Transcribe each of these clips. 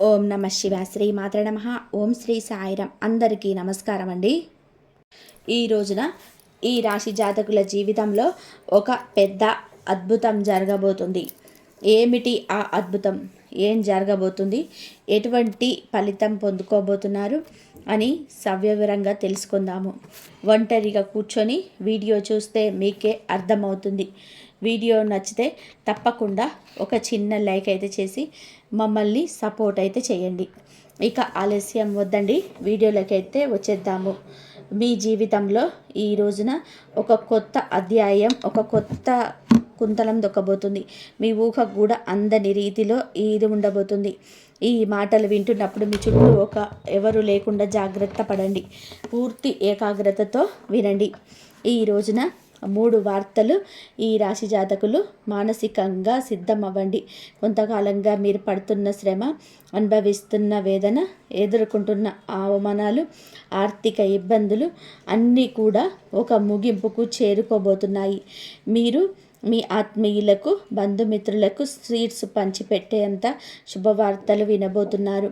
ఓం నమ శివ శ్రీ మాత్ర నమ. ఓం శ్రీ సాయిరం. అందరికీ నమస్కారం అండి. ఈ రోజున ఈ రాశి జాతకుల జీవితంలో ఒక పెద్ద అద్భుతం జరగబోతుంది. ఏమిటి ఆ అద్భుతం? ఏం జరగబోతుంది? ఎటువంటి ఫలితం పొందుకోబోతున్నారు? అని సవ్యవరంగా తెలుసుకుందాము. ఒంటరిగా కూర్చొని వీడియో చూస్తే మీకే అర్థమవుతుంది. వీడియో నచ్చితే తప్పకుండా ఒక చిన్న లైక్ అయితే చేసి మమ్మల్ని సపోర్ట్ అయితే చేయండి. ఇక ఆలస్యం వద్దండి. వీడియోలోకి అయితే వచ్చేద్దాము. మీ జీవితంలో ఈ రోజున ఒక కొత్త అధ్యాయం ఒక కొత్త కుంతలం దొక్కబోతుంది. మీ ఊహ కూడా అందని రీతిలో ఇది ఉండబోతుంది. ఈ మాటలు వింటున్నప్పుడు మీ చుట్టూ ఒక ఎవరు లేకుండా జాగ్రత్త పడండి. పూర్తి ఏకాగ్రతతో వినండి. ఈ రోజున మూడు వార్తలు ఈ రాశి జాతకులు మానసికంగా సిద్ధమవ్వండి. కొంతకాలంగా మీరు పడుతున్న శ్రమ అనుభవిస్తున్న వేదన ఎదుర్కొంటున్న అవమానాలు ఆర్థిక ఇబ్బందులు అన్నీ కూడా ఒక ముగింపుకు చేరుకోబోతున్నాయి. మీరు మీ ఆత్మీయులకు బంధుమిత్రులకు స్వీట్స్ పంచిపెట్టేంత శుభవార్తలు వినబోతున్నారు.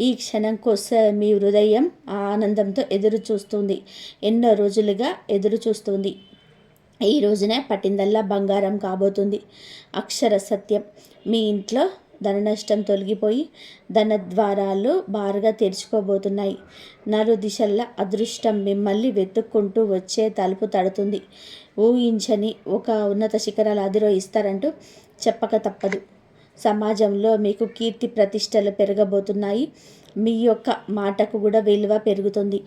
ఈ క్షణం కోసం మీ హృదయం ఆనందంతో ఎదురు చూస్తుంది ఎన్నో రోజులుగా ఎదురు చూస్తుంది ఈ రోజునే పట్టిందల్లా బంగారం కాబోతుంది. అక్షర సత్యం. మీ ఇంట్లో ధన నష్టం తొలగిపోయి ధన ద్వారాలు బారుగా తెరుచుకోబోతున్నాయి. నలు దిశల్లా అదృష్టం మిమ్మల్ని వెతుక్కుంటూ వచ్చే తలుపు తడుతుంది. ఊహించని ఒక ఉన్నత శిఖరాలు అధిరోహిస్తారంటూ చెప్పక తప్పదు. సమాజంలో మీకు కీర్తి ప్రతిష్టలు పెరగబోతున్నాయి. మీ యొక్క మాటకు కూడా విలువ పెరుగుతుంది.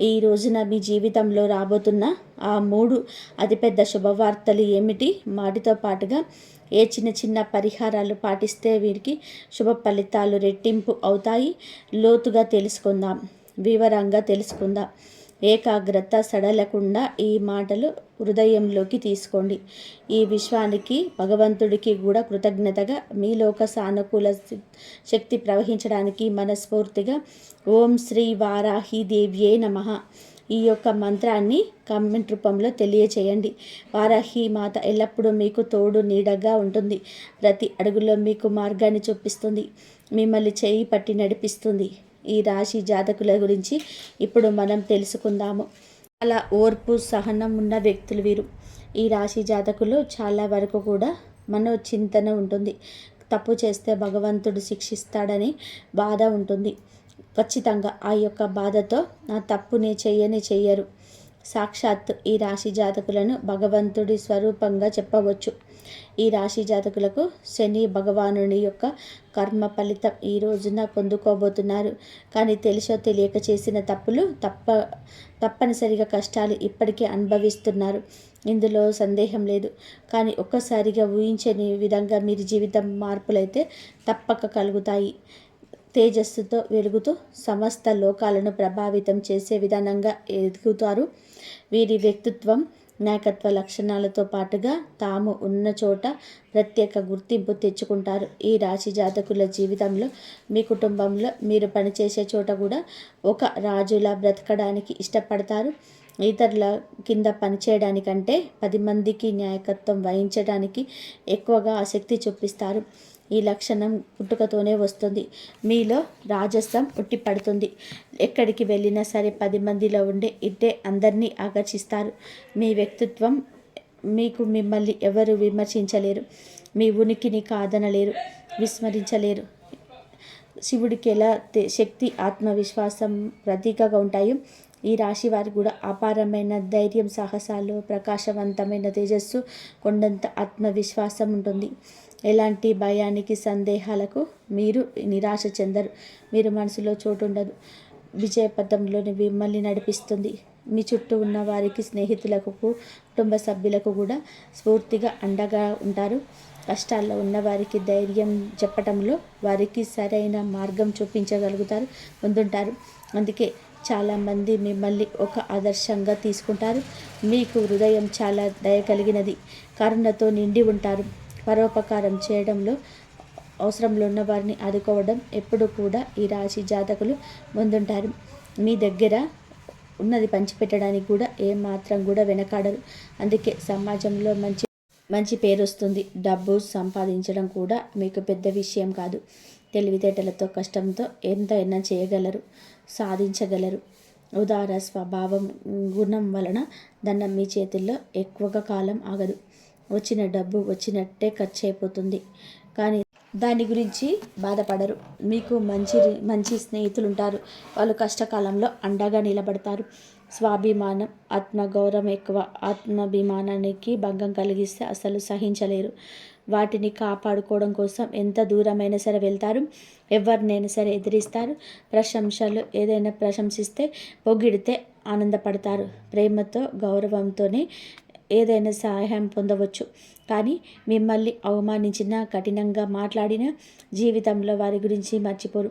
ఈ రోజున మీ జీవితంలో రాబోతున్న ఆ మూడు అతిపెద్ద శుభవార్తలు ఏమిటి? వాటితో పాటుగా ఏ చిన్న చిన్న పరిహారాలు పాటిస్తే వీరికి శుభ ఫలితాలు రెట్టింపు అవుతాయి? లోతుగా తెలుసుకుందాం. వివరంగా తెలుసుకుందాం. ఏకాగ్రత సడలకుండా ఈ మాటలు హృదయంలోకి తీసుకోండి. ఈ విశ్వానికి భగవంతుడికి కూడా కృతజ్ఞతగా మీలోక సానుకూల శక్తి ప్రవహించడానికి మనస్ఫూర్తిగా ఓం శ్రీ వారాహి దేవ్యే నమ. ఈ యొక్క మంత్రాన్ని కామెంట్ రూపంలో తెలియచేయండి. వారాహి మాత ఎల్లప్పుడూ మీకు తోడు నీడగా ఉంటుంది. ప్రతి అడుగులో మీకు మార్గాన్ని చూపిస్తుంది. మిమ్మల్ని చేయి పట్టి నడిపిస్తుంది. ఈ రాశి జాతకుల గురించి ఇప్పుడు మనం తెలుసుకుందాము. అలా ఓర్పు సహనం ఉన్న వ్యక్తులు వీరు. ఈ రాశి జాతకులు చాలా వరకు కూడా మనో చింతన ఉంటుంది. తప్పు చేస్తే భగవంతుడు శిక్షిస్తాడని బాధ ఉంటుంది. ఖచ్చితంగా ఆ యొక్క బాధతో నా తప్పుని చెయ్యని చెయ్యరు సాక్షాత్ ఈ రాశి జాతకులను భగవంతుడి స్వరూపంగా చెప్పవచ్చు. ఈ రాశి జాతకులకు శని భగవానుని యొక్క కర్మ ఫలితం ఈ రోజున పొందుకోబోతున్నారు. కానీ తెలిసో తెలియక చేసిన తప్పులు తప్ప తప్పనిసరిగా కష్టాలు ఇప్పటికే అనుభవిస్తున్నారు. ఇందులో సందేహం లేదు. కానీ ఒక్కసారిగా ఊహించని విధంగా మీరు జీవితం మార్పులైతే తప్పక కలుగుతాయి. తేజస్సుతో వెలుగుతూ సమస్త లోకాలను ప్రభావితం చేసే విధానంగా ఎదుగుతారు. వీరి వ్యక్తిత్వం నాయకత్వ లక్షణాలతో పాటుగా తాము ఉన్న చోట ప్రత్యేక గుర్తింపు తెచ్చుకుంటారు. ఈ రాశి జాతకుల జీవితంలో మీ కుటుంబంలో మీరు పనిచేసే చోట కూడా ఒక రాజులా బ్రతకడానికి ఇష్టపడతారు. ఇతరుల కింద పనిచేయడానికంటే పది మందికి నాయకత్వం వహించడానికి ఎక్కువగా ఆసక్తి చూపిస్తారు. ఈ లక్షణం పుట్టుకతోనే వస్తుంది. మీలో రాజస్వం ఉట్టిపడుతుంది ఎక్కడికి వెళ్ళినా సరే పది మందిలో ఉండే ఇట్టే అందరినీ ఆకర్షిస్తారు. మీ వ్యక్తిత్వం మీకు మిమ్మల్ని ఎవరు విమర్శించలేరు. మీ ఉనికిని కాదనలేరు విస్మరించలేరు. శివుడికి ఎలా శక్తి ఆత్మవిశ్వాసం ప్రతీకగా ఉంటాయో ఈ రాశి వారికి కూడా అపారమైన ధైర్యం సాహసాలు ప్రకాశవంతమైన తేజస్సు కొండంత ఆత్మవిశ్వాసం ఉంటుంది. ఎలాంటి భయానికి సందేహాలకు మీరు నిరాశ చెందరు. మీరు మనసులో చోటు ఉండదు. విజయపథంలోని మిమ్మల్ని నడిపిస్తుంది. మీ చుట్టూ ఉన్న వారికి స్నేహితులకు కుటుంబ సభ్యులకు కూడా స్ఫూర్తిగా అండగా ఉంటారు. కష్టాల్లో ఉన్న వారికి ధైర్యం చెప్పటంలో వారికి సరైన మార్గం చూపించగలుగుతారు ముందుంటారు. అందుకే చాలామంది మిమ్మల్ని ఒక ఆదర్శంగా తీసుకుంటారు. మీకు హృదయం చాలా దయ కలిగినది. కరుణతో నిండి ఉంటారు. పరోపకారం చేయడంలో అవసరంలో ఉన్న వారిని ఆదుకోవడం ఎప్పుడు కూడా ఈ రాశి జాతకులు ముందుంటారు. మీ దగ్గర ఉన్నది పంచిపెట్టడానికి కూడా ఏమాత్రం కూడా వెనకాడరు. అందుకే సమాజంలో మంచి మంచి పేరు వస్తుంది. డబ్బు సంపాదించడం కూడా మీకు పెద్ద విషయం కాదు. తెలివితేటలతో కష్టంతో ఎంతైనా చేయగలరు సాధించగలరు. ఉదార స్వభావం గుణం వలన దండం మీ చేతుల్లో ఎక్కువగా కాలం ఆగదు. వచ్చిన డబ్బు వచ్చినట్టే ఖర్చు అయిపోతుంది కానీ దాని గురించి బాధపడరు. మీకు మంచి మంచి స్నేహితులు ఉంటారు వాళ్ళు కష్టకాలంలో అండగా నిలబడతారు. స్వాభిమానం ఆత్మగౌరవం ఎక్కువ. ఆత్మాభిమానానికి భంగం కలిగిస్తే అసలు సహించలేరు. వాటిని కాపాడుకోవడం కోసం ఎంత దూరమైనా సరే వెళ్తారు. ఎవరినైనా సరే ఎదిరిస్తారు. ప్రశంసలు ఏదైనా ప్రశంసిస్తే పొగిడితే ఆనందపడతారు. ప్రేమతో గౌరవంతోనే ఏదైనా సహాయం పొందవచ్చు. కానీ మిమ్మల్ని అవమానించినా కఠినంగా మాట్లాడిన జీవితంలో వారి గురించి మర్చిపోరు.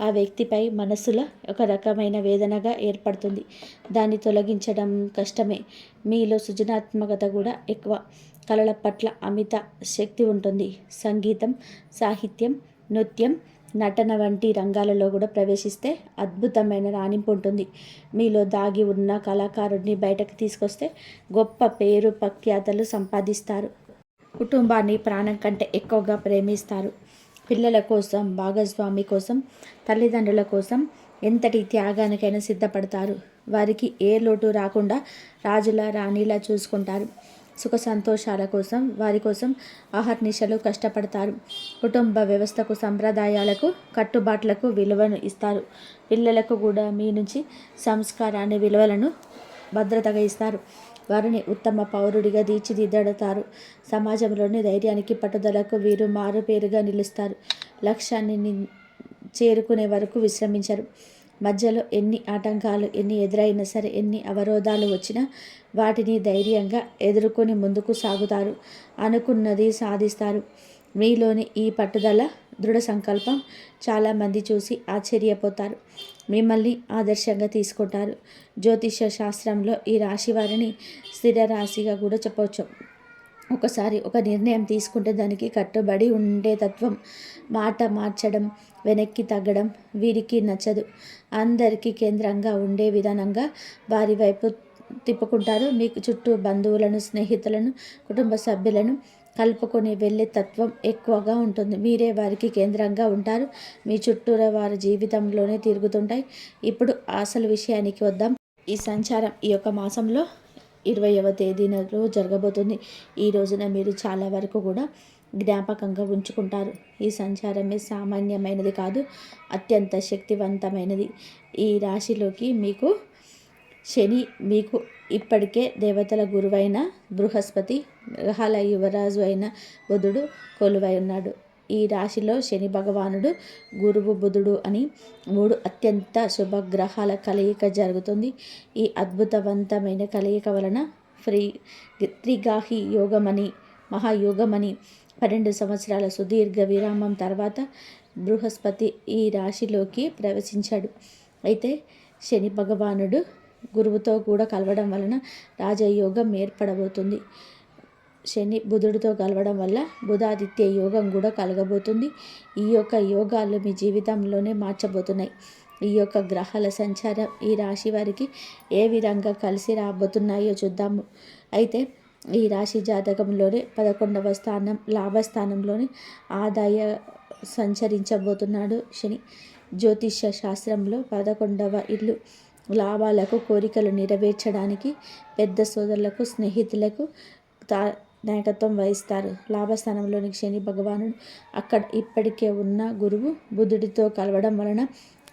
ఆ వ్యక్తిపై మనసులో ఒక రకమైన వేదనగా ఏర్పడుతుంది. దాన్ని తొలగించడం కష్టమే. మీలో సృజనాత్మకత కూడా ఎక్కువ. కళల పట్ల అమిత శక్తి ఉంటుంది. సంగీతం సాహిత్యం నృత్యం నటన వంటి రంగాలలో కూడా ప్రవేశిస్తే అద్భుతమైన రాణింపు ఉంటుంది. మీలో దాగి ఉన్న కళాకారుడిని బయటకు తీసుకొస్తే గొప్ప పేరు ప్రఖ్యాతలు సంపాదిస్తారు. కుటుంబాన్ని ప్రాణం కంటే ఎక్కువగా ప్రేమిస్తారు. పిల్లల కోసం భాగస్వామి కోసం తల్లిదండ్రుల కోసం ఎంతటి త్యాగానికైనా సిద్ధపడతారు. వారికి ఏ లోటు రాకుండా రాజుల రాణిలా చూసుకుంటారు. సుఖ సంతోషాల కోసం వారి కోసం ఆహర్నిశలు కష్టపడతారు. కుటుంబ వ్యవస్థకు సంప్రదాయాలకు కట్టుబాట్లకు విలువను ఇస్తారు. పిల్లలకు కూడా మీ నుంచి సంస్కారాన్ని విలువలను భద్రతగా ఇస్తారు. వారిని ఉత్తమ పౌరుడిగా తీర్చిదిద్దడతారు సమాజంలోని ధైర్యానికి పట్టుదలకు వీరు మారుపేరుగా నిలుస్తారు. లక్ష్యాన్ని చేరుకునే వరకు విశ్రమించరు. మధ్యలో ఎన్ని ఆటంకాలు ఎన్ని ఎదురైనా సరే ఎన్ని అవరోధాలు వచ్చినా వాటిని ధైర్యంగా ఎదుర్కొని ముందుకు సాగుతారు అనుకున్నది సాధిస్తారు. మీలోని ఈ పట్టుదల దృఢ సంకల్పం చాలామంది చూసి ఆశ్చర్యపోతారు. మిమ్మల్ని ఆదర్శంగా తీసుకుంటారు. జ్యోతిష శాస్త్రంలో ఈ రాశి వారిని స్థిర రాశిగా కూడా చెప్పవచ్చు. ఒకసారి ఒక నిర్ణయం తీసుకుంటే దానికి కట్టుబడి ఉండే తత్వం మాట మార్చడం వెనక్కి తగ్గడం వీరికి నచ్చదు. అందరికీ కేంద్రంగా ఉండే విధానంగా వారి వైపు తిప్పుకుంటారు. మీకు చుట్టూ బంధువులను స్నేహితులను కుటుంబ సభ్యులను కలుపుకొని వెళ్ళే తత్వం ఎక్కువగా ఉంటుంది. మీరే వారికి కేంద్రంగా ఉంటారు. మీ చుట్టూరా వారి జీవితంలోనే తిరుగుతుంటాయి. ఇప్పుడు అసలు విషయానికి వద్దాం. ఈ సంచారం ఈ యొక్క మాసంలో ఇరవైవ తేదీనలో జరగబోతుంది. ఈ రోజున మీరు చాలా వరకు కూడా జ్ఞాపకంగా ఉంచుకుంటారు. ఈ సంచారమే సామాన్యమైనది కాదు అత్యంత శక్తివంతమైనది. ఈ రాశిలోకి మీకు శని మీకు ఇప్పటికే దేవతల గురువైన బృహస్పతి గ్రహాల యువరాజు అయిన బుధుడు కొలువై ఉన్నాడు. ఈ రాశిలో శని భగవానుడు గురువు బుధుడు అని మూడు అత్యంత శుభగ్రహాల కలయిక జరుగుతుంది. ఈ అద్భుతవంతమైన కలయిక వలన ఫ్రీ త్రిగాహి యోగమని మహాయోగమని పన్నెండు సంవత్సరాల సుదీర్ఘ విరామం తర్వాత బృహస్పతి ఈ రాశిలోకి ప్రవేశించాడు. అయితే శని భగవానుడు గురువుతో కూడా కలవడం వలన రాజయోగం ఏర్పడబోతుంది. శని బుధుడితో కలవడం వల్ల బుధాదిత్య యోగం కూడా కలగబోతుంది. ఈ యొక్క యోగాలు మీ జీవితంలోనే మార్చబోతున్నాయి. ఈ యొక్క గ్రహాల సంచారం ఈ రాశి వారికి ఏ విధంగా కలిసి రాబోతున్నాయో చూద్దాము. అయితే ఈ రాశి జాతకంలోనే పదకొండవ స్థానం లాభస్థానంలోని ఆదాయ సంచరించబోతున్నాడు శని. జ్యోతిష్య శాస్త్రంలో పదకొండవ ఇల్లు లాభాలకు కోరికలు నెరవేర్చడానికి పెద్ద సోదరులకు స్నేహితులకు తా నాయకత్వం వహిస్తారు. లాభస్థానంలోని శని భగవానుడు అక్కడ ఇప్పటికే ఉన్న గురువు బుద్ధుడితో కలవడం వలన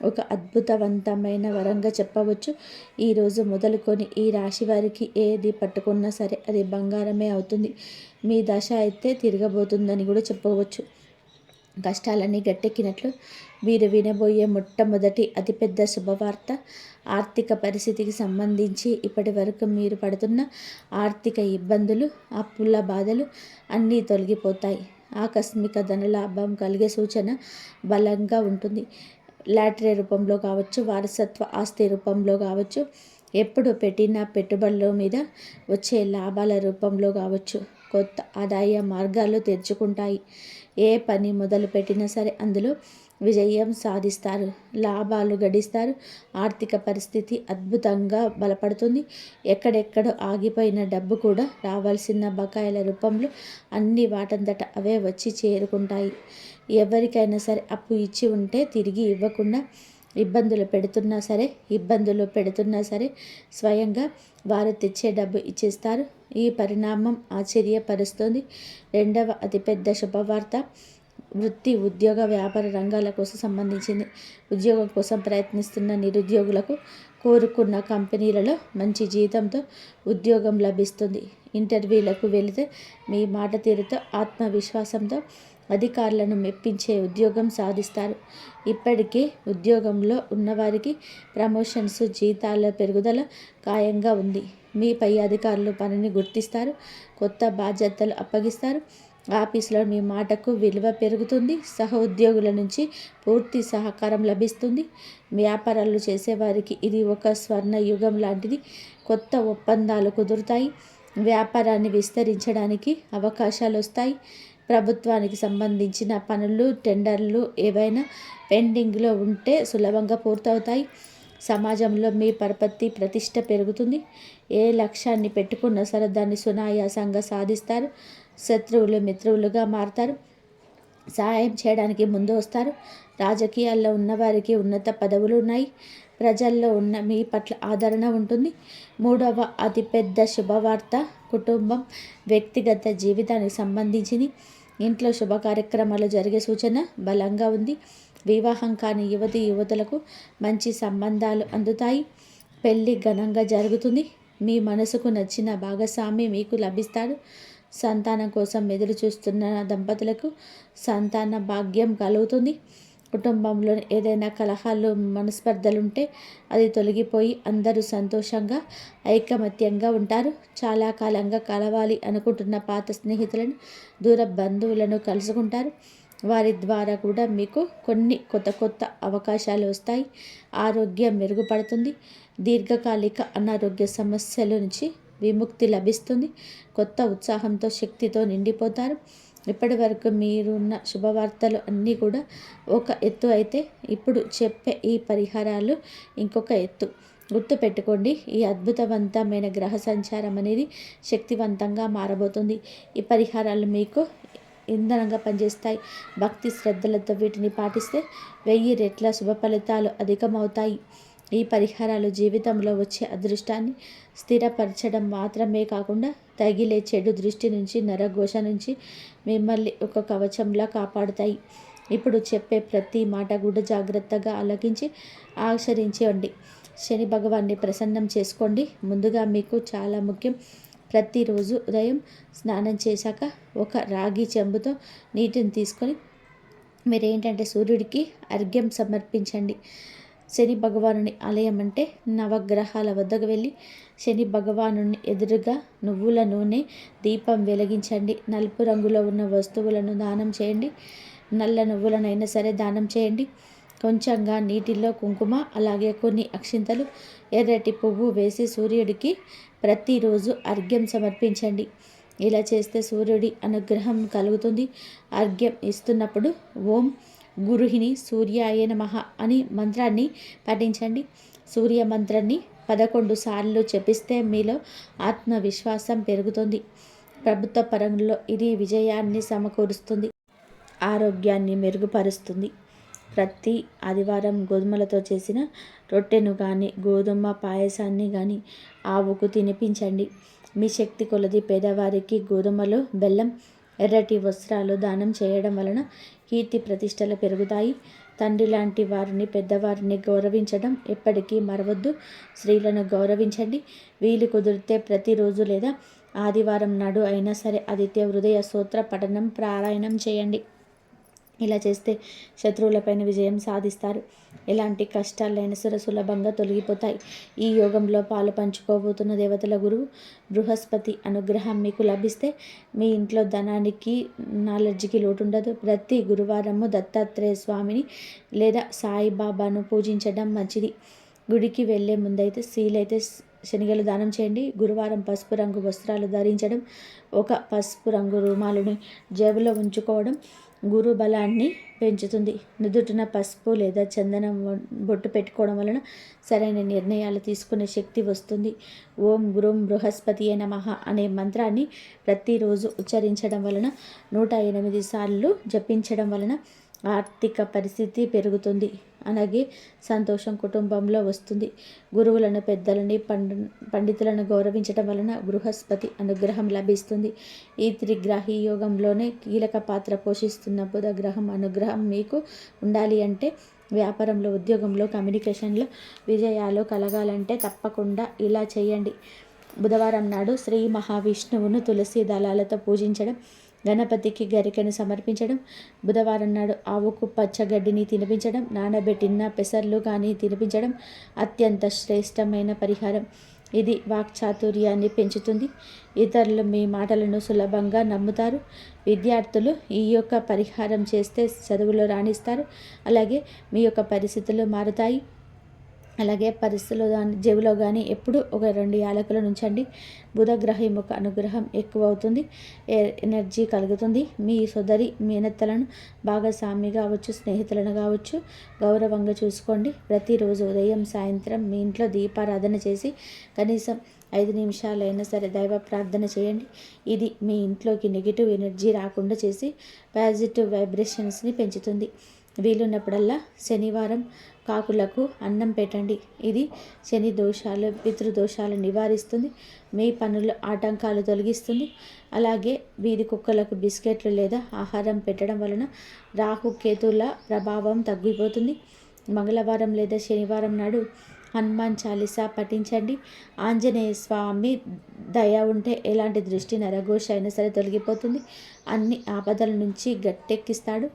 ఒక అద్భుతవంతమైన వరంగా చెప్పవచ్చు. ఈరోజు మొదలుకొని ఈ రాశి వారికి ఏది పట్టుకున్నా సరే అది బంగారమే అవుతుంది. మీ దశ అయితే తిరగబోతుందని కూడా చెప్పవచ్చు. కష్టాలన్నీ గట్టెక్కినట్లు వీరు వినబోయే మొట్టమొదటి అతిపెద్ద శుభవార్త ఆర్థిక పరిస్థితికి సంబంధించి ఇప్పటి వరకు మీరు పడుతున్న ఆర్థిక ఇబ్బందులు అప్పుల బాధలు అన్నీ తొలగిపోతాయి. ఆకస్మిక ధనలాభం కలిగే సూచన బలంగా ఉంటుంది. లాటరీ రూపంలో కావచ్చు వారసత్వ ఆస్తి రూపంలో కావచ్చు ఎప్పుడు పెట్టిన పెట్టుబడుల మీద వచ్చే లాభాల రూపంలో కావచ్చు. కొత్త ఆదాయ మార్గాలు తెరుచుకుంటాయి. ఏ పని మొదలు పెట్టినా సరే అందులో విజయం సాధిస్తారు. లాభాలు గడిస్తారు. ఆర్థిక పరిస్థితి అద్భుతంగా బలపడుతుంది. ఎక్కడెక్కడ ఆగిపోయిన డబ్బు కూడా రావాల్సిన బకాయిల రూపంలో అన్ని వాటంతట అవే వచ్చి చేరుకుంటాయి. ఎవరికైనా సరే అప్పు ఇచ్చి ఉంటే తిరిగి ఇవ్వకుండా ఇబ్బందులు పెడుతున్నా సరే ఇబ్బందులు పెడుతున్నా సరే స్వయంగా వారు తెచ్చే డబ్బు ఇచ్చేస్తారు. ఈ పరిణామం ఆశ్చర్యపరుస్తుంది. రెండవ అతిపెద్ద శుభవార్త వృత్తి ఉద్యోగ వ్యాపార రంగాల కోసం సంబంధించింది. ఉద్యోగం కోసం ప్రయత్నిస్తున్న నిరుద్యోగులకు కోరుకున్న కంపెనీలలో మంచి జీతంతో ఉద్యోగం లభిస్తుంది. ఇంటర్వ్యూలకు వెళితే మీ మాట తీరుతో ఆత్మవిశ్వాసంతో అధికారులను మెప్పించే ఉద్యోగం సాధిస్తారు. ఇప్పటికే ఉద్యోగంలో ఉన్నవారికి ప్రమోషన్స్ జీతాల పెరుగుదల ఖాయంగా ఉంది. మీ పై అధికారులు పనిని గుర్తిస్తారు కొత్త బాధ్యతలు అప్పగిస్తారు. ఆఫీసులో మీ మాటకు విలువ పెరుగుతుంది సహ ఉద్యోగుల నుంచి పూర్తి సహకారం లభిస్తుంది. వ్యాపారాలు చేసేవారికి ఇది ఒక స్వర్ణ యుగం లాంటిది. కొత్త ఒప్పందాలు కుదురుతాయి. వ్యాపారాన్ని విస్తరించడానికి అవకాశాలు వస్తాయి. ప్రభుత్వానికి సంబంధించిన పనులు టెండర్లు ఏవైనా పెండింగ్లో ఉంటే సులభంగా పూర్తవుతాయి. సమాజంలో మీ పరపతి ప్రతిష్ట పెరుగుతుంది. ఏ లక్ష్యాన్ని పెట్టుకున్న సరే దాన్ని సునాయాసంగా సాధిస్తారు. శత్రువులు మిత్రువులుగా మారతారు. సహాయం చేయడానికి ముందు వస్తారు. రాజకీయాల్లో ఉన్నవారికి ఉన్నత పదవులు ఉన్నాయి. ప్రజల్లో ఉన్న మీ పట్ల ఆదరణ ఉంటుంది. మూడవ అతిపెద్ద శుభవార్త కుటుంబం వ్యక్తిగత జీవితానికి సంబంధించింది. ఇంట్లో శుభ కార్యక్రమాలు జరిగే సూచన బలంగా ఉంది. వివాహం కాని యువతి యువతులకు మంచి సంబంధాలు అందుతాయి. పెళ్ళి ఘనంగా జరుగుతుంది. మీ మనసుకు నచ్చిన భాగస్వామి మీకు లభిస్తాడు. సంతానం కోసం ఎదురు చూస్తున్న దంపతులకు సంతాన భాగ్యం కలుగుతుంది. కుటుంబంలో ఏదైనా కలహాలు మనస్పర్ధలు ఉంటే అది తొలగిపోయి అందరూ సంతోషంగా ఐకమత్యంగా ఉంటారు. చాలా కాలంగా కలవాలి అనుకుంటున్న పాత స్నేహితులను దూర బంధువులను కలుసుకుంటారు. వారి ద్వారా కూడా మీకు కొన్ని కొత్త కొత్త అవకాశాలు వస్తాయి. ఆరోగ్యం మెరుగుపడుతుంది. దీర్ఘకాలిక అనారోగ్య సమస్యల నుంచి విముక్తి లభిస్తుంది. కొత్త ఉత్సాహంతో శక్తితో నిండిపోతారు. ఇప్పటి వరకు మీరున్న శుభవార్తలు అన్నీ కూడా ఒక ఎత్తు అయితే ఇప్పుడు చెప్పే ఈ పరిహారాలు ఇంకొక ఎత్తు. గుర్తుపెట్టుకోండి ఈ అద్భుతవంతమైన గ్రహ సంచారం అనేది శక్తివంతంగా మారబోతుంది. ఈ పరిహారాలు మీకు ఇంధనంగా పనిచేస్తాయి. భక్తి శ్రద్ధలతో వీటిని పాటిస్తే వెయ్యి రెట్ల శుభ ఫలితాలు అధికమవుతాయి. ఈ పరిహారాలు జీవితంలో వచ్చే అదృష్టాన్ని స్థిరపరచడం మాత్రమే కాకుండా తగిలే చెడు దృష్టి నుంచి నరఘోష నుంచి మిమ్మల్ని ఒక కవచంలా కాపాడుతాయి. ఇప్పుడు చెప్పే ప్రతి మాట కూడా జాగ్రత్తగా ఆలకించి ఆచరించండి. శని భగవాన్ని ప్రసన్నం చేసుకోండి. ముందుగా మీకు చాలా ముఖ్యం. ప్రతిరోజు ఉదయం స్నానం చేశాక ఒక రాగి చెంబుతో నీటిని తీసుకొని మీరు ఏంటంటే సూర్యుడికి అర్ఘ్యం సమర్పించండి. శని భగవానుని ఆలయం అంటే నవగ్రహాల వద్దకు వెళ్ళి శని భగవాను ఎదురుగా నువ్వుల నూనె దీపం వెలిగించండి. నలుపు రంగులో ఉన్న వస్తువులను దానం చేయండి. నల్ల నువ్వులనైనా సరే దానం చేయండి. కొంచెంగా నీటిలో కుంకుమ అలాగే కొన్ని అక్షింతలు ఎర్రటి పువ్వు వేసి సూర్యుడికి ప్రతిరోజు అర్ఘ్యం సమర్పించండి. ఇలా చేస్తే సూర్యుడి అనుగ్రహం కలుగుతుంది. అర్ఘ్యం ఇస్తున్నప్పుడు ఓం గురుహిని సూర్యాయ నమ అని మంత్రాన్ని పఠించండి. సూర్య మంత్రాన్ని పదకొండు సార్లు చెప్పిస్తే మీలో ఆత్మవిశ్వాసం పెరుగుతుంది. ప్రభుత్వ పరంలో ఇది విజయాన్ని సమకూరుస్తుంది. ఆరోగ్యాన్ని మెరుగుపరుస్తుంది. ప్రతి ఆదివారం గోధుమలతో చేసిన రొట్టెను కానీ గోధుమ పాయసాన్ని కానీ ఆవుకు తినిపించండి. మీ శక్తి కొలది పేదవారికి గోధుమలు బెల్లం ఎర్రటి వస్త్రాలు దానం చేయడం వలన కీర్తి ప్రతిష్టలు పెరుగుతాయి. తండ్రి లాంటి వారిని పెద్దవారిని గౌరవించడం ఎప్పటికీ మరవద్దు. స్త్రీలను గౌరవించండి. వీలు కుదిరితే ప్రతిరోజు లేదా ఆదివారం నాడు అయినా సరే ఆదిత్య హృదయ సూత్ర పఠనం పారాయణం చేయండి. ఇలా చేస్తే శత్రువులపైన విజయం సాధిస్తారు. ఎలాంటి కష్టాలైన సుర సులభంగా తొలగిపోతాయి. ఈ యోగంలో పాలు పంచుకోబోతున్న దేవతల గురువు బృహస్పతి అనుగ్రహం మీకు లభిస్తే మీ ఇంట్లో ధనానికి నాలెడ్జ్కి లోటు ఉండదు ప్రతి గురువారము దత్తాత్రేయ స్వామిని లేదా సాయిబాబాను పూజించడం మంచిది. గుడికి వెళ్ళే ముందైతే సీలైతే శనిగలు దానం చేయండి. గురువారం పసుపు రంగు వస్త్రాలు ధరించడం ఒక పసుపు రంగు రుమాలని జేబులో ఉంచుకోవడం గురు బలాన్ని పెంచుతుంది. నుదుటిన పసుపు లేదా చందనం బొట్టు పెట్టుకోవడం వలన సరైన నిర్ణయాలు తీసుకునే శక్తి వస్తుంది. ఓం గురుం బృహస్పతి నమః అనే మంత్రాన్ని ప్రతిరోజు ఉచ్చరించడం వలన నూట ఎనిమిది సార్లు జపించడం వలన ఆర్థిక పరిస్థితి పెరుగుతుంది. అలాగే సంతోషం కుటుంబంలో వస్తుంది. గురువులను పెద్దలని పండు పండితులను గౌరవించడం వలన బృహస్పతి అనుగ్రహం లభిస్తుంది. ఈ త్రిగ్రాహి యోగంలోనే కీలక పాత్ర పోషిస్తున్న బుధ గ్రహం అనుగ్రహం మీకు ఉండాలి అంటే వ్యాపారంలో ఉద్యోగంలో కమ్యూనికేషన్లో విజయాలు కలగాలంటే తప్పకుండా ఇలా చేయండి. బుధవారం నాడు శ్రీ మహావిష్ణువును తులసి దళాలతో పూజించడం గణపతికి గరికను సమర్పించడం బుధవారం నాడు ఆవుకు పచ్చగడ్డిని తినిపించడం నానబెట్టిన పెసర్లు కానీ తినిపించడం అత్యంత శ్రేష్టమైన పరిహారం. ఇది వాక్చాతుర్యాన్ని పెంచుతుంది. ఇతరులు మీ మాటలను సులభంగా నమ్ముతారు. విద్యార్థులు ఈ యొక్క పరిహారం చేస్తే చదువులో రాణిస్తారు. అలాగే మీ యొక్క పరిస్థితులు మారుతాయి. అలాగే పరిస్థితుల్లో కానీ జేబులో కానీ ఎప్పుడు ఒక రెండు యాలకులు నుంచండి. బుధగ్రహం యొక్క అనుగ్రహం ఎక్కువ అవుతుంది ఎనర్జీ కలుగుతుంది. మీ సోదరి మేనత్తలను భాగస్వామి కావచ్చు స్నేహితులను కావచ్చు గౌరవంగా చూసుకోండి. ప్రతిరోజు ఉదయం సాయంత్రం మీ ఇంట్లో దీపారాధన చేసి కనీసం ఐదు నిమిషాలైనా సరే దైవ ప్రార్థన చేయండి. ఇది మీ ఇంట్లోకి నెగిటివ్ ఎనర్జీ రాకుండా చేసి పాజిటివ్ వైబ్రేషన్స్ని పెంచుతుంది. వీలున్నప్పుడల్లా శనివారం కాకులకు అన్నం పెట్టండి. ఇది శని దోషాలు పితృదోషాలు నివారిస్తుంది. మీ పనుల ఆటంకాలు తొలగిస్తుంది. అలాగే వీధి కుక్కలకు బిస్కెట్లు లేదా ఆహారం పెట్టడం వలన రాహు కేతుల ప్రభావం తగ్గిపోతుంది. మంగళవారం లేదా శనివారం నాడు హనుమాన్ చాలీసా పఠించండి. ఆంజనేయ స్వామి దయ ఉంటే ఎలాంటి దృష్టి నరఘోష అయినా సరే తొలగిపోతుంది. అన్ని ఆపదల నుంచి గట్టెక్కిస్తాడు.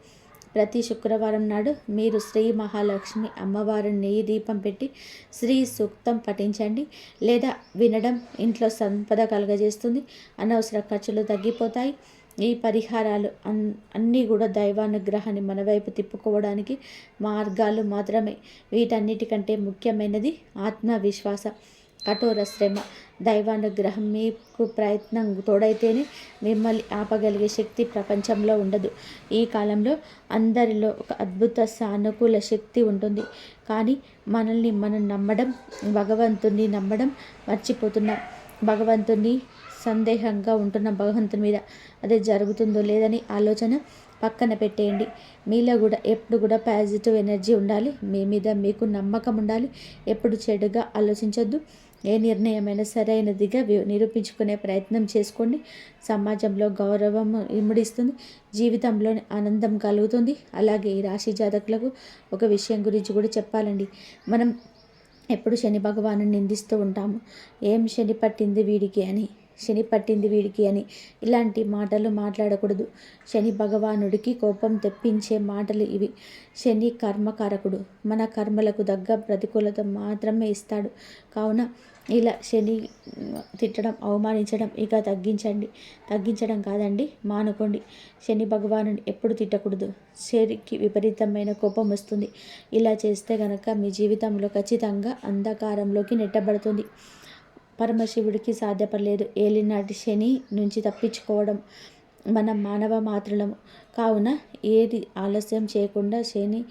ప్రతి శుక్రవారం నాడు మీరు శ్రీ మహాలక్ష్మి అమ్మవారిని నెయ్యి దీపం పెట్టి శ్రీ సూక్తం పఠించండి. లేదా వినడం ఇంట్లో సంపద కలుగజేస్తుంది. అనవసర ఖర్చులు తగ్గిపోతాయి. ఈ పరిహారాలు అన్ అన్నీ కూడా దైవానుగ్రహాన్ని మన వైపు తిప్పుకోవడానికి మార్గాలు మాత్రమే. వీటన్నిటికంటే ముఖ్యమైనది ఆత్మవిశ్వాసం. కఠోర శ్రమ దైవానుగ్రహం మీకు ప్రయత్నం తోడైతేనే మిమ్మల్ని ఆపగలిగే శక్తి ప్రపంచంలో ఉండదు. ఈ కాలంలో అందరిలో ఒక అద్భుత సానుకూల శక్తి ఉంటుంది. కానీ మనల్ని మనం నమ్మడం భగవంతుని నమ్మడం మర్చిపోతున్నాం. భగవంతుని సందేహంగా ఉంటున్న భగవంతుని మీద అదే జరుగుతుందో లేదని ఆలోచన పక్కన పెట్టేయండి. మీలో కూడా ఎప్పుడు కూడా పాజిటివ్ ఎనర్జీ ఉండాలి. మీ మీద మీకు నమ్మకం ఉండాలి. ఎప్పుడు చెడుగా ఆలోచించొద్దు. ఏ నిర్ణయమైనా సరైనదిగా నిరూపించుకునే ప్రయత్నం చేసుకోండి. సమాజంలో గౌరవం ఇముడిస్తుంది. జీవితంలో ఆనందం కలుగుతుంది. అలాగే ఈ రాశి జాతకులకు ఒక విషయం గురించి కూడా చెప్పాలండి. మనం ఎప్పుడు శని భగవాను నిందిస్తూ ఉంటాము. ఏం శని పట్టింది వీడికి అని శని పట్టింది వీడికి అని ఇలాంటి మాటలు మాట్లాడకూడదు. శని భగవానుడికి కోపం తెప్పించే మాటలు ఇవి. శని కర్మకారకుడు. మన కర్మలకు తగ్గ ప్రతికూలత మాత్రమే ఇస్తాడు. కావున ఇలా శని తిట్టడం అవమానించడం ఇక తగ్గించండి. తగ్గించడం కాదండి మానుకోండి. శని భగవాను ఎప్పుడు తిట్టకూడదు. శరికి విపరీతమైన కోపం వస్తుంది. ఇలా చేస్తే కనుక మీ జీవితంలో ఖచ్చితంగా అంధకారంలోకి నెట్టబడుతుంది. పరమశివుడికి సాధ్యపడలేదు. ఏలినాటి శని నుంచి తప్పించుకోవడం మనం మానవ మాత్రలము. కావున ఏది ఆలస్యం చేయకుండా శని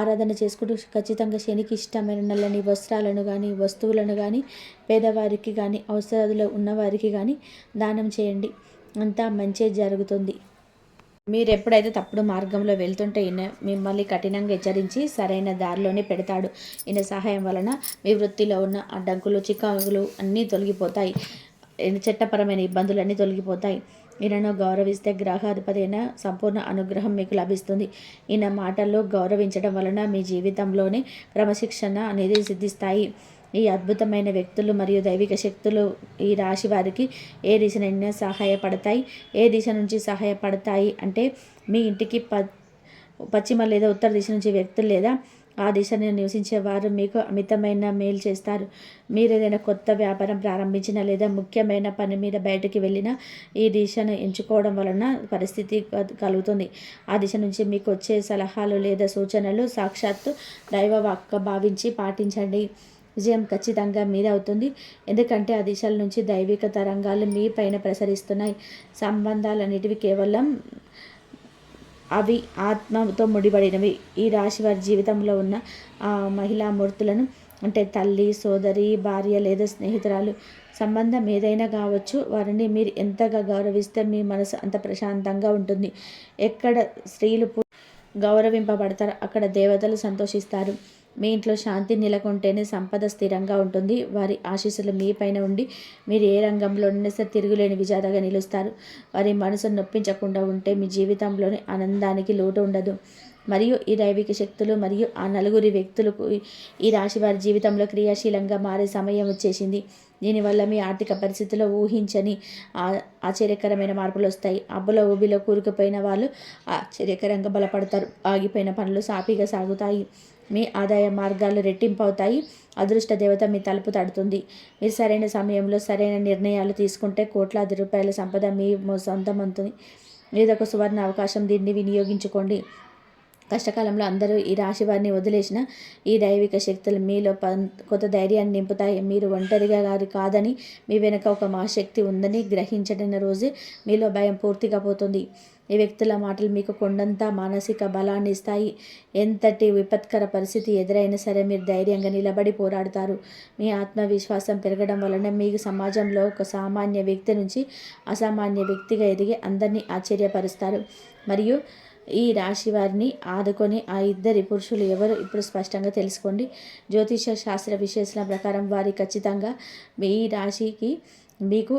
ఆరాధన చేసుకుంటూ ఖచ్చితంగా శనికి ఇష్టమైన నల్లని వస్త్రాలను కానీ వస్తువులను కానీ పేదవారికి కానీ అవసరాలు ఉన్నవారికి కానీ దానం చేయండి. అంతా మంచి జరుగుతుంది. మీరు ఎప్పుడైతే తప్పుడు మార్గంలో వెళ్తుంటే ఈయన మిమ్మల్ని కఠినంగా హెచ్చరించి సరైన దారిలోనే పెడతాడు. ఈయన సహాయం వలన మీ వృత్తిలో ఉన్న అడ్డంకులు చికాకులు అన్నీ తొలగిపోతాయి. చట్టపరమైన ఇబ్బందులన్నీ తొలగిపోతాయి. ఈయనను గౌరవిస్తే గ్రహాధిపతి అయిన సంపూర్ణ అనుగ్రహం మీకు లభిస్తుంది. ఈయన మాటల్లో గౌరవించడం వలన మీ జీవితంలోనే క్రమశిక్షణ అనేది సిద్ధిస్తాయి. ఈ అద్భుతమైన వ్యక్తులు మరియు దైవిక శక్తులు ఈ రాశి వారికి ఏ దిశనైనా సహాయపడతాయి? ఏ దిశ నుంచి సహాయపడతాయి? అంటే మీ ఇంటికి ప పశ్చిమ లేదా ఉత్తర దిశ నుంచి వ్యక్తులు లేదా ఆ దిశను నివసించేవారు మీకు అమితమైన మేలు చేస్తారు. మీరు ఏదైనా కొత్త వ్యాపారం ప్రారంభించిన లేదా ముఖ్యమైన పని మీద బయటకు వెళ్ళినా ఈ దిశను ఎంచుకోవడం వలన పరిస్థితి కలుగుతుంది. ఆ దిశ నుంచి మీకు వచ్చే సలహాలు లేదా సూచనలు సాక్షాత్తు దైవవాక్క భావించి పాటించండి. విజయం ఖచ్చితంగా మీద అవుతుంది. ఎందుకంటే ఆ దిశల నుంచి దైవిక తరంగాలు మీ పైన ప్రసరిస్తున్నాయి. సంబంధాలన్నిటివి కేవలం అవి ఆత్మతో ముడిపడినవి. ఈ రాశి వారి జీవితంలో ఉన్న ఆ మహిళా మూర్తులను అంటే తల్లి సోదరి భార్య లేదా స్నేహితురాలు సంబంధం ఏదైనా కావచ్చు వారిని మీరు ఎంతగా గౌరవిస్తే మీ మనసు అంత ప్రశాంతంగా ఉంటుంది. ఎక్కడ స్త్రీలు గౌరవింపబడతారు గౌరవింపబడతారో అక్కడ దేవతలు సంతోషిస్తారు. మీ ఇంట్లో శాంతి నెలకొంటేనే సంపద స్థిరంగా ఉంటుంది. వారి ఆశీస్సులు మీ పైన ఉండి మీరు ఏ రంగంలోనైనా సరే తిరుగులేని విజేతగా నిలుస్తారు. వారి మనసును నొప్పించకుండా ఉంటే మీ జీవితంలోని ఆనందానికి లోటు ఉండదు. మరియు ఈ దైవిక శక్తులు మరియు ఆ నలుగురి వ్యక్తులకు ఈ రాశి వారి జీవితంలో క్రియాశీలంగా మారే సమయం వచ్చేసింది. దీనివల్ల మీ ఆర్థిక పరిస్థితిలో ఊహించని ఆశ్చర్యకరమైన మార్పులు వస్తాయి. అబ్బుల ఊబిలో కూరుకుపోయిన వాళ్ళు ఆశ్చర్యకరంగా బలపడతారు. ఆగిపోయిన పనులు సాఫీగా సాగుతాయి. మీ ఆదాయ మార్గాలు రెట్టింపు అవుతాయి అదృష్ట దేవత మీ తలుపు తడుతుంది. మీరు సరైన సమయంలో సరైన నిర్ణయాలు తీసుకుంటే కోట్లాది రూపాయల సంపద మీ సొంతం అవుతుంది ఏదొక సువర్ణ అవకాశం దీన్ని వినియోగించుకోండి. కష్టకాలంలో అందరూ ఈ రాశి వారిని వదిలేసిన ఈ దైవిక శక్తులు మీలో పం- కొత్త ధైర్యాన్ని నింపుతాయి. మీరు ఒంటరిగా గారు కాదని మీ వెనుక ఒక మహాశక్తి ఉందని గ్రహించడిన రోజే మీలో భయం పూర్తిగా పోతుంది. ఈ వ్యక్తుల మాటలు మీకు కొండంత మానసిక బలాన్ని ఇస్తాయి. ఎంతటి విపత్కర పరిస్థితి ఎదురైనా సరే మీరు ధైర్యంగా నిలబడి పోరాడుతారు. మీ ఆత్మవిశ్వాసం పెరగడం వలన మీకు సమాజంలో ఒక సామాన్య వ్యక్తి నుంచి అసామాన్య వ్యక్తిగా ఎదిగి అందరినీ ఆశ్చర్యపరుస్తారు. మరియు ఈ రాశి వారిని ఆదుకొని ఆ ఇద్దరి పురుషులు ఎవరు ఇప్పుడు స్పష్టంగా తెలుసుకోండి. జ్యోతిష శాస్త్ర విశేషణ ప్రకారం వారి ఖచ్చితంగా మీ ఈ రాశికి మీకు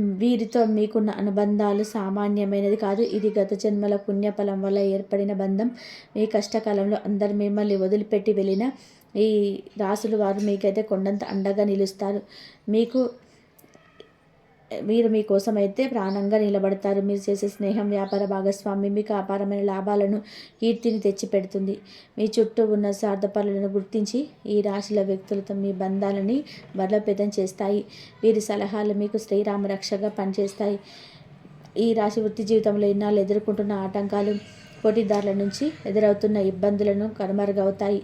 వీరితో మీకున్న అనుబంధాలు సామాన్యమైనది కాదు. ఇది గత జన్మల పుణ్యఫలం వల్ల ఏర్పడిన బంధం. మీ కష్టకాలంలో అందరు మిమ్మల్ని వదిలిపెట్టి వెళ్ళిన ఈ రాసులు వారు మీకైతే కొండంత అండగా నిలుస్తారు. మీకు మీరు మీకోసం అయితే ప్రాణంగా నిలబడతారు. మీరు చేసే స్నేహం వ్యాపార భాగస్వామి మీకు అపారమైన లాభాలను కీర్తిని తెచ్చిపెడుతుంది. మీ చుట్టూ ఉన్న స్వార్థపరులను గుర్తించి ఈ రాశిల వ్యక్తులతో మీ బంధాలని బలోపేతం చేస్తాయి. వీరి సలహాలు మీకు శ్రీరామ రక్షగా పనిచేస్తాయి. ఈ రాశి వృత్తి జీవితంలో ఇన్నాళ్ళు ఎదుర్కొంటున్న ఆటంకాలు పోటీదారుల నుంచి ఎదురవుతున్న ఇబ్బందులను కనుమరుగవుతాయి.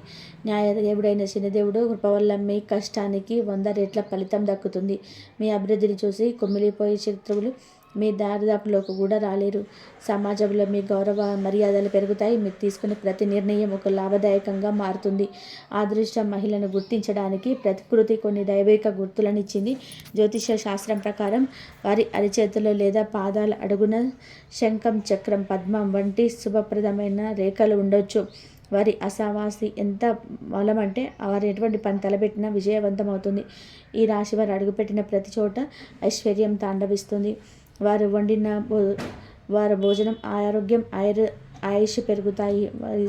న్యాయదేవుడైన శనిదేవుడు కృప వల్ల మీ కష్టానికి వంద రెట్ల ఫలితం దక్కుతుంది. మీ అభివృద్ధిని చూసి కుమిలిపోయే శత్రువులు మీ దారిదాపులోకి కూడా రాలేరు. సమాజంలో మీ గౌరవ మర్యాదలు పెరుగుతాయి. మీరు తీసుకునే ప్రతి నిర్ణయం ఒక లాభదాయకంగా మారుతుంది. అదృష్ట మహిళను గుర్తించడానికి ప్రకృతి కొన్ని దైవిక గుర్తులను ఇచ్చింది. జ్యోతిష శాస్త్రం ప్రకారం వారి అరిచేతులు లేదా పాదాల అడుగున శంఖం చక్రం పద్మం వంటి శుభప్రదమైన రేఖలు ఉండొచ్చు. వారి అసావాసి ఎంత బలం అంటే వారు ఎటువంటి పని తలపెట్టినా విజయవంతమవుతుంది. ఈ రాశి వారు అడుగుపెట్టిన ప్రతి చోట ఐశ్వర్యం తాండవిస్తుంది. వారు వండిన భో వారి భోజనం ఆరోగ్యం ఆయుర్ ఆయుష్ పెరుగుతాయి. వారి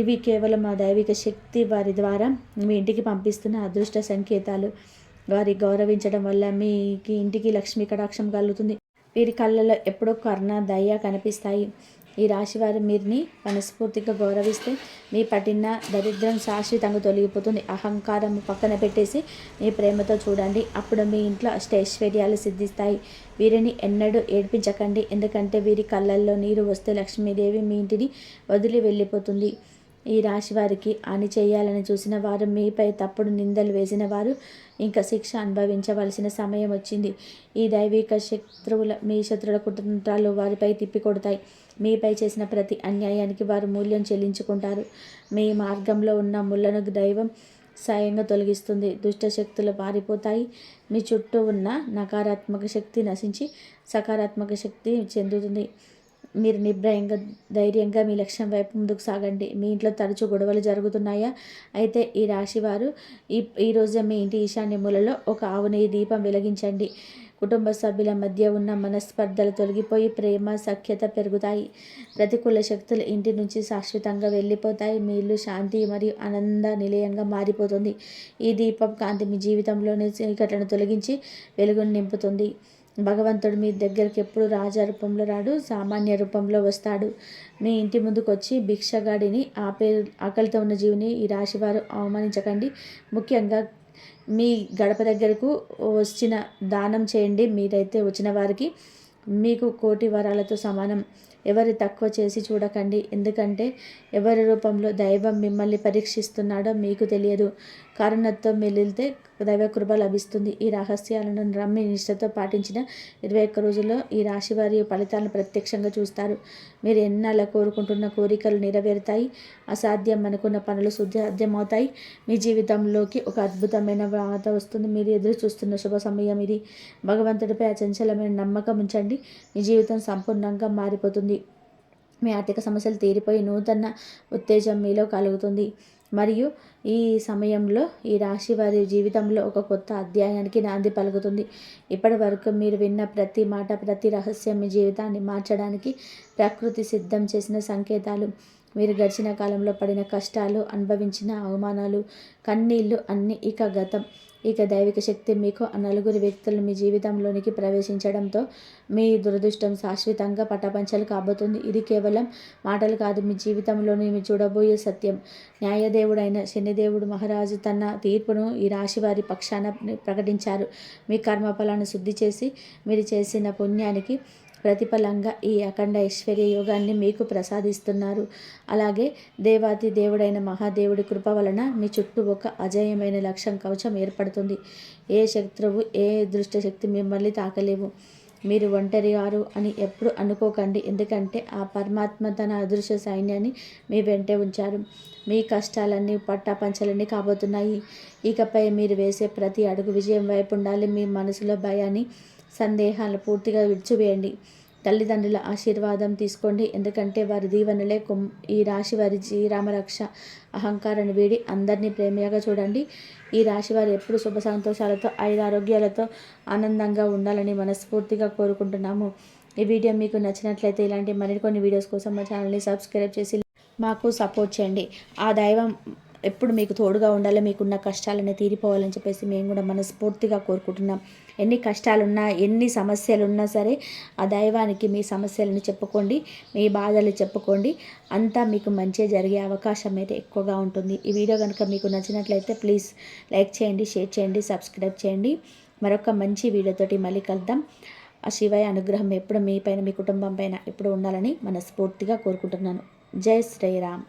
ఇవి కేవలం ఆ దైవిక శక్తి వారి ద్వారా మీ ఇంటికి పంపిస్తున్న అదృష్ట సంకేతాలు. వారి గౌరవించడం వల్ల మీకు ఇంటికి లక్ష్మీ కటాక్షం కలుగుతుంది. వీరి కళ్ళలో ఎప్పుడో కర్ణ దయ కనిపిస్తాయి. ఈ రాశి వారు మీరిని మనస్ఫూర్తిగా గౌరవిస్తే మీ పట్టిన దరిద్రం శాశ్వతంగా తొలగిపోతుంది. అహంకారం పక్కన పెట్టేసి మీ ప్రేమతో చూడండి. అప్పుడు మీ ఇంట్లో అష్టైశ్వర్యాలు సిద్ధిస్తాయి. వీరిని ఎన్నడూ ఏడ్పించకండి. ఎందుకంటే వీరి కళ్ళల్లో నీరు వస్తే లక్ష్మీదేవి మీ ఇంటిని వదిలి వెళ్ళిపోతుంది. ఈ రాశి వారికి హాని చేయాలని చూసిన వారు మీపై తప్పుడు నిందలు వేసిన వారు ఇంకా శిక్ష అనుభవించవలసిన సమయం వచ్చింది. ఈ దైవిక శత్రువుల మీ శత్రువుల కుటుంబాలు వారిపై తిప్పికొడతాయి. మీపై చేసిన ప్రతి అన్యాయానికి వారు మూల్యం చెల్లించుకుంటారు. మీ మార్గంలో ఉన్న ముళ్ళను దైవం స్వయంగా తొలగిస్తుంది. దుష్ట శక్తులు పారిపోతాయి. మీ చుట్టూ ఉన్న నకారాత్మక శక్తి నశించి సకారాత్మక శక్తి చెందుతుంది. మీరు నిర్భయంగా ధైర్యంగా మీ లక్ష్యం వైపు ముందుకు సాగండి. మీ ఇంట్లో తరచూ గొడవలు జరుగుతున్నాయా? అయితే ఈ రాశి వారు ఈ ఈరోజు మీ ఇంటి ఈశాన్య మూలలో ఒక ఆవు నెయ్యి దీపం వెలిగించండి. కుటుంబ సభ్యుల మధ్య ఉన్న మనస్పర్ధలు తొలగిపోయి ప్రేమ సఖ్యత పెరుగుతాయి. ప్రతికూల శక్తులు ఇంటి నుంచి శాశ్వతంగా వెళ్ళిపోతాయి. మీ ఇల్లు శాంతి మరియు ఆనంద నిలయంగా మారిపోతుంది. ఈ దీపం కాంతి మీ జీవితంలోని చీకట్లను తొలగించి వెలుగును నింపుతుంది. భగవంతుడు మీ దగ్గరికి ఎప్పుడు రాజా రూపంలో రాడు సామాన్య రూపంలో వస్తాడు. మీ ఇంటి ముందుకు వచ్చి భిక్షగాడిని ఆపే ఆకలితో ఉన్న జీవిని ఈ రాశివారు అవమానించకండి. ముఖ్యంగా మీ గడప దగ్గరకు వచ్చిన దానం చేయండి. మీరైతే వచ్చిన వారికి మీకు కోటి వరాలతో సమానం. ఎవరి తక్కువ చేసి చూడకండి. ఎందుకంటే ఎవరి రూపంలో దైవం మిమ్మల్ని పరీక్షిస్తున్నాడో మీకు తెలియదు. కారణంతో మెలితే దైవ కృప లభిస్తుంది. ఈ రహస్యాలను రమ్మి నిష్ఠతో పాటించిన ఇరవై ఒక్క రోజుల్లో ఈ రాశి వారి ఫలితాలను ప్రత్యక్షంగా చూస్తారు. మీరు ఎన్నాళ్ళ కోరుకుంటున్న కోరికలు నెరవేరుతాయి? అసాధ్యం అనుకున్న పనులు సాధ్యమవుతాయి. మీ జీవితంలోకి ఒక అద్భుతమైన వాత వస్తుంది. మీరు ఎదురు చూస్తున్న శుభ సమయం ఇది. భగవంతుడిపై అచంచలమైన నమ్మకం ఉంచండి. మీ జీవితం సంపూర్ణంగా మారిపోతుంది. మీ ఆర్థిక సమస్యలు తీరిపోయి నూతన ఉత్తేజం మీలో కలుగుతుంది. మరియు ఈ సమయంలో ఈ రాశి వారి జీవితంలో ఒక కొత్త అధ్యాయానికి నాంది పలుకుతుంది. ఇప్పటి వరకు మీరు విన్న ప్రతి మాట ప్రతి రహస్యం మీ జీవితాన్ని మార్చడానికి ప్రకృతి సిద్ధం చేసిన సంకేతాలు. మీరు గడిచిన కాలంలో పడిన కష్టాలు అనుభవించిన అవమానాలు కన్నీళ్ళు అన్నీ ఇక గతం. ఇక దైవిక శక్తి మీకు ఆ నలుగురు వ్యక్తులు మీ జీవితంలోనికి ప్రవేశించడంతో మీ దురదృష్టం శాశ్వతంగా పటపంచలు కాబోతుంది. ఇది కేవలం మాటలు కాదు మీ జీవితంలోని మీ చూడబోయే సత్యం. న్యాయదేవుడైన శనిదేవుడు మహారాజు తన తీర్పును ఈ రాశి వారి పక్షాన ప్రకటించారు. మీ కర్మఫలాన్ని శుద్ధి చేసి మీరు చేసిన పుణ్యానికి ప్రతిఫలంగా ఈ అఖండ ఐశ్వర్య యోగాన్ని మీకు ప్రసాదిస్తున్నారు. అలాగే దేవాది దేవుడైన మహాదేవుడి కృప వలన మీ చుట్టూ ఒక అజయమైన లక్ష్యం కవచం ఏర్పడుతుంది. ఏ శత్రువు ఏ దృష్ట శక్తి మిమ్మల్ని తాకలేవు. మీరు ఒంటరిగారు అని ఎప్పుడు అనుకోకండి. ఎందుకంటే ఆ పరమాత్మ తన అదృశ్య సైన్యాన్ని మీ వెంటే ఉంచారు. మీ కష్టాలన్నీ పట్టాపంచలన్నీ కాబోతున్నాయి. ఇకపై మీరు వేసే ప్రతి అడుగు విజయం వైపు ఉండాలి. మీ మనసులో భయాన్ని సందేహాలు పూర్తిగా విడిచివేయండి. తల్లిదండ్రుల ఆశీర్వాదం తీసుకోండి. ఎందుకంటే వారి దీవెనలే కుం ఈ రాశి వారి శ్రీరామరక్ష అహంకారాన్ని వీడి అందరినీ ప్రేమగా చూడండి. ఈ రాశి వారు ఎప్పుడు శుభ సంతోషాలతో ఐదు ఆరోగ్యాలతో ఆనందంగా ఉండాలని మనస్ఫూర్తిగా కోరుకుంటున్నాము. ఈ వీడియో మీకు నచ్చినట్లయితే ఇలాంటి మరికొన్ని వీడియోస్ కోసం మా ఛానల్ని సబ్స్క్రైబ్ చేసి మాకు సపోర్ట్ చేయండి. ఆ దైవం ఎప్పుడు మీకు తోడుగా ఉండాలి మీకున్న కష్టాలన్నీ తీరిపోవాలని చెప్పేసి మేము కూడా మనస్ఫూర్తిగా కోరుకుంటున్నాం. ఎన్ని కష్టాలున్నా ఎన్ని సమస్యలు ఉన్నా సరే ఆ దైవానికి మీ సమస్యలను చెప్పుకోండి మీ బాధలు చెప్పుకోండి. అంతా మీకు మంచిగా జరిగే అవకాశం అయితే ఎక్కువగా ఉంటుంది. ఈ వీడియో కనుక మీకు నచ్చినట్లయితే ప్లీజ్ లైక్ చేయండి షేర్ చేయండి సబ్స్క్రైబ్ చేయండి. మరొక మంచి వీడియోతోటి మళ్ళీ కలుద్దాం. ఆ శివయ్య అనుగ్రహం ఎప్పుడు మీ పైన మీ కుటుంబం పైన ఎప్పుడు ఉండాలని మనస్ఫూర్తిగా కోరుకుంటున్నాను. జై శ్రీరామ్.